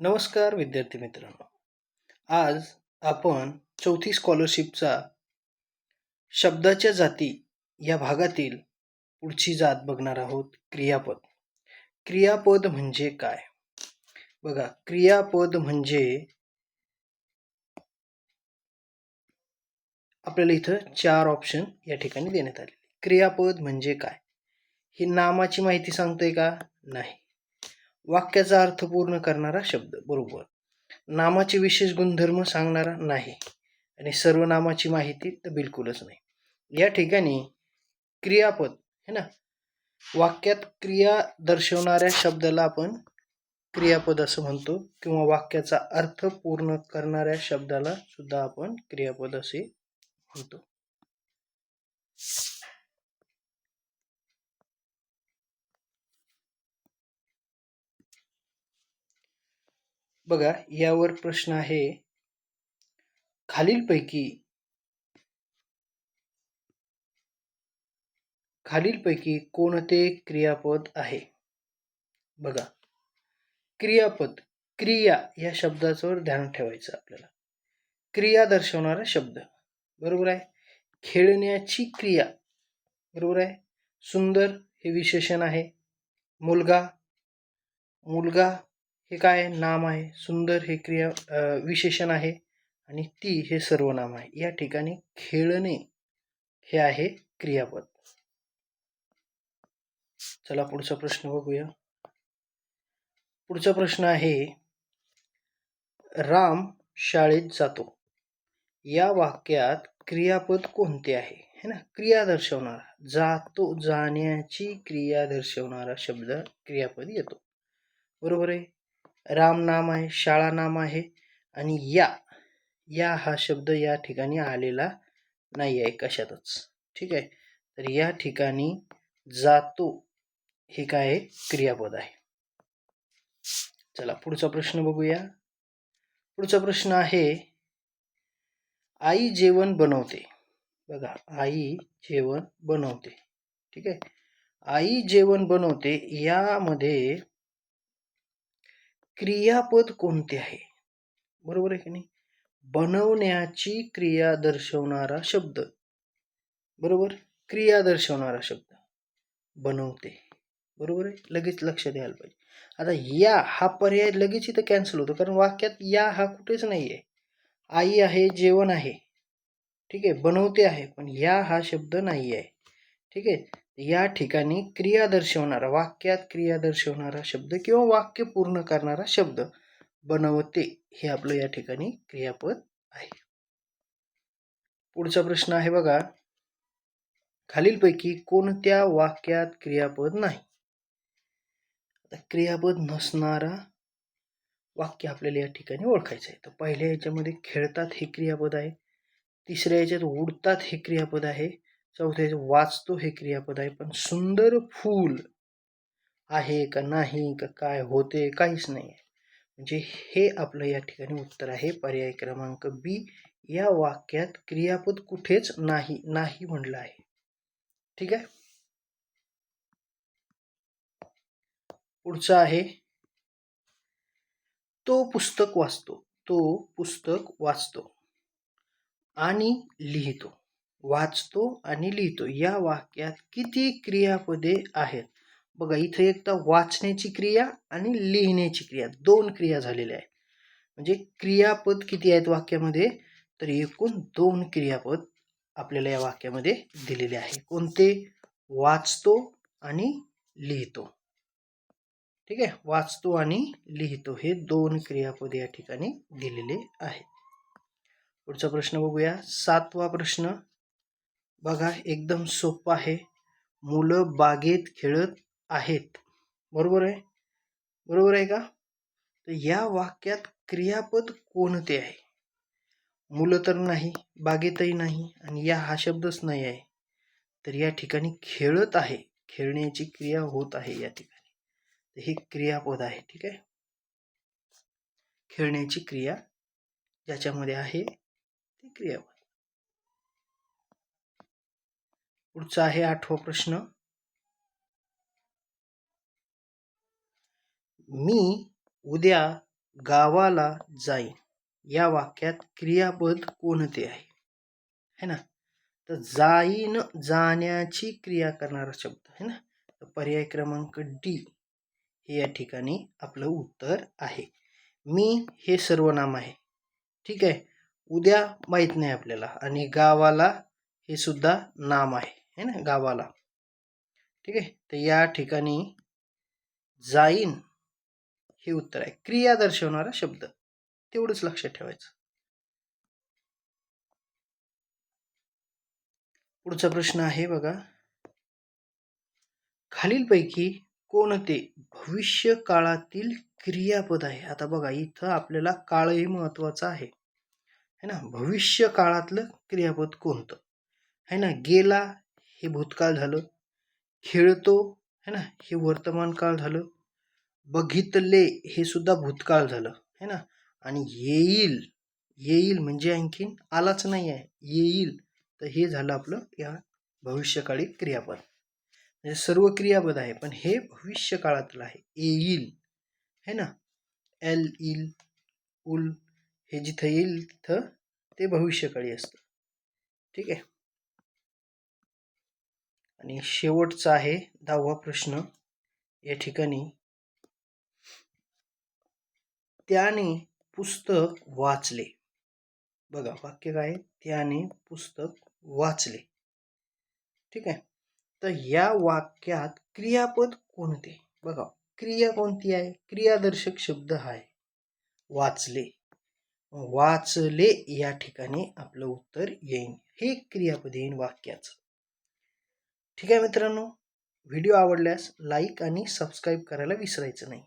नमस्कार विद्यार्थी मित्रांनो. आज आपण चौथी स्कॉलरशिपचा शब्दाच्या जाती या भागातील पुढची जात बघणार आहोत क्रियापद. क्रियापद म्हणजे काय? बघा क्रियापद म्हणजे आपल्याला इथं चार ऑप्शन या ठिकाणी देण्यात आले क्रियापद म्हणजे काय? ही नामाची माहिती सांगतोय का? नाही. वाक्याचा अर्थ पूर्ण करणारा शब्द बरोबर. नामाचे विशेष गुणधर्म सांगणारा नाही आणि सर्वनामाची माहिती तर बिलकुलच नाही. या ठिकाणी क्रियापद है ना? वाक्यात क्रिया दर्शवणाऱ्या शब्दाला आपण क्रियापद असं म्हणतो किंवा वाक्याचा अर्थ पूर्ण करणाऱ्या शब्दाला सुद्धा आपण क्रियापद असे म्हणतो. बघा यावर प्रश्न आहे. खालीलपैकी खालीलपैकी कोणते क्रियापद आहे? बघा. क्रियापद क्रिया या शब्दाचं ध्यान ठेवायचं आपल्याला. क्रिया दर्शवणारा शब्द. बरोबर आहे? खेळण्याची क्रिया. बरोबर आहे? सुंदर हे विशेषण आहे. मुलगा. मुलगा हे काय नाम आहे? सुंदर हे क्रिया विशेषण आहे आणि ती हे सर्वनाम आहे. या ठिकाणी खेळणे हे आहे क्रियापद. चला पुढचा प्रश्न बघूया. पुढचा प्रश्न आहे राम शाळेत जातो. या वाक्यात क्रियापद कोणते आहे? है ना? क्रिया दर्शवणारा. जातो जाण्याची क्रिया दर्शवणारा शब्द क्रियापद येतो. बरोबर आहे? राम नाम आहे शाळा नाम आहे आणि या या हा शब्द या ठिकाणी आलेला नाही आहे कशातच ठीक आहे? तर या ठिकाणी जातो हे काय क्रियापद आहे. चला पुढचा प्रश्न बघूया. पुढचा प्रश्न आहे आई जेवण बनवते. बघा आई जेवण बनवते. ठीक आहे? आई जेवण बनवते यामध्ये क्रियापद कोणते आहे? बरोबर आहे की नाही? बनवण्याची क्रिया दर्शवणारा शब्द. बरोबर? क्रिया दर्शवणारा शब्द. बनवते. बरोबर आहे? लगेच लक्ष द्यायला पाहिजे. आता या हा पर्याय लगेच इथं कॅन्सल होतो. कारण वाक्यात या हा कुठेच नाही आहे आई आहे जेवण आहे. ठीक आहे? बनवते आहे पण या हा शब्द नाही आहे ठीक आहे? या ठिकाणी क्रिया दर्शवणारा वाक्यात क्रिया दर्शवणारा शब्द किंवा वाक्य पूर्ण करणारा शब्द बनवते. हे आपलं या ठिकाणी क्रियापद आहे. पुढचा प्रश्न आहे बघा. खालीलपैकी कोणत्या वाक्यात क्रियापद नाही? क्रियापद नसणारा वाक्य आपल्याला या ठिकाणी ओळखायचं आहे. तर पहिल्या याच्यामध्ये खेळतात हे क्रियापद आहे. तिसऱ्या याच्यात उडतात हे क्रियापद आहे. चौथ्या वाचतो हे क्रियापद आहे. पण सुंदर फूल आहे का नाही का काय होते काहीच नाही. आहे म्हणजे हे आपलं या ठिकाणी उत्तर आहे. पर्याय क्रमांक बी या वाक्यात क्रियापद कुठेच नाही नाही म्हणलं आहे. ठीक आहे? पुढचं आहे. तो पुस्तक वाचतो. तो पुस्तक वाचतो. आणि लिहितो. वाचतो आणि लिहितो. या वाक्यात किती क्रियापदे आहेत? बघा इथे तर वाचण्याची क्रिया आणि लिहिण्याची क्रिया. दोन क्रिया झालेल्या आहेत. म्हणजे क्रियापद किती आहेत वाक्यामध्ये? तर एकूण दोन क्रियापद आपल्याला या वाक्यामध्ये दिलेले आहे कोणते? वाचतो आणि लिहितो. ठीक आहे? वाचतो आणि लिहितो हे दोन क्रियापद या ठिकाणी दिलेले आहेत. पुढचा प्रश्न बघूया. सातवा प्रश्न. बघा एकदम सोपं आहे. मुलं बागेत खेळत आहेत. बरोबर आहे? बरोबर आहे का? तर या वाक्यात क्रियापद कोणते आहे? मुलं तर नाही बागेतही नाही आणि या हा शब्दच नाही आहे. तर या ठिकाणी खेळत आहे. खेळण्याची क्रिया होत आहे या ठिकाणी. तर हे क्रियापद आहे ठीक आहे? खेळण्याची क्रिया ज्याच्यामध्ये आहे ते क्रियापद. पुढचा आहे आठवा प्रश्न. मी उद्या गावाला जाईन. या वाक्यात क्रियापद कोणते आहे? है ना? तर जाईन जाण्याची क्रिया करणारा शब्द है ना? तर पर्याय क्रमांक डी हे या ठिकाणी आपलं उत्तर आहे. मी हे सर्वनाम आहे. ठीक आहे? उद्या माहीत नाही आपल्याला आणि गावाला हे सुद्धा नाम आहे. है ना गावाला. ठीक आहे? तर या ठिकाणी जाईन हे उत्तर आहे. क्रिया दर्शवणारा शब्द. तेवढंच लक्षात ठेवायचं. पुढचा प्रश्न आहे बघा. खालीलपैकी कोणते भविष्य काळातील क्रियापद आहे. आता बघा इथं आपल्याला काळही महत्वाचं आहे. है ना? भविष्य काळातलं क्रियापद कोणतं? है ना? गेला हे भूतकाळ झालं. खेळतो है ना? हे वर्तमान काळ झालं. बघितले हे सुद्धा भूतकाळ झालं है ना? आणि येईल येईल म्हणजे आणखीन आलाच नाही आहे येईल. तर हे झालं आपलं या भविष्यकाळी क्रियापद. म्हणजे सर्व क्रियापद आहे पण हे भविष्यकाळातलं आहे. येईल है ना? एल इल उल हे जिथं येईल तिथं ते भविष्यकाळी असतं. ठीक आहे? आणि शेवटचा आहे दहावा प्रश्न. या ठिकाणी त्याने पुस्तक वाचले. बघा वाक्य काय? त्याने पुस्तक वाचले. ठीक आहे? तर या वाक्यात क्रियापद कोणते? बघा क्रिया कोणती आहे? क्रियादर्शक शब्द आहे वाचले. वाचले या ठिकाणी आपलं उत्तर येईन. हे क्रियापद येईन वाक्याचं. ठीक आहे मित्रांनो. व्हिडिओ आवडल्यास लाईक आणि सबस्क्राईब करायला विसरायचं नाही.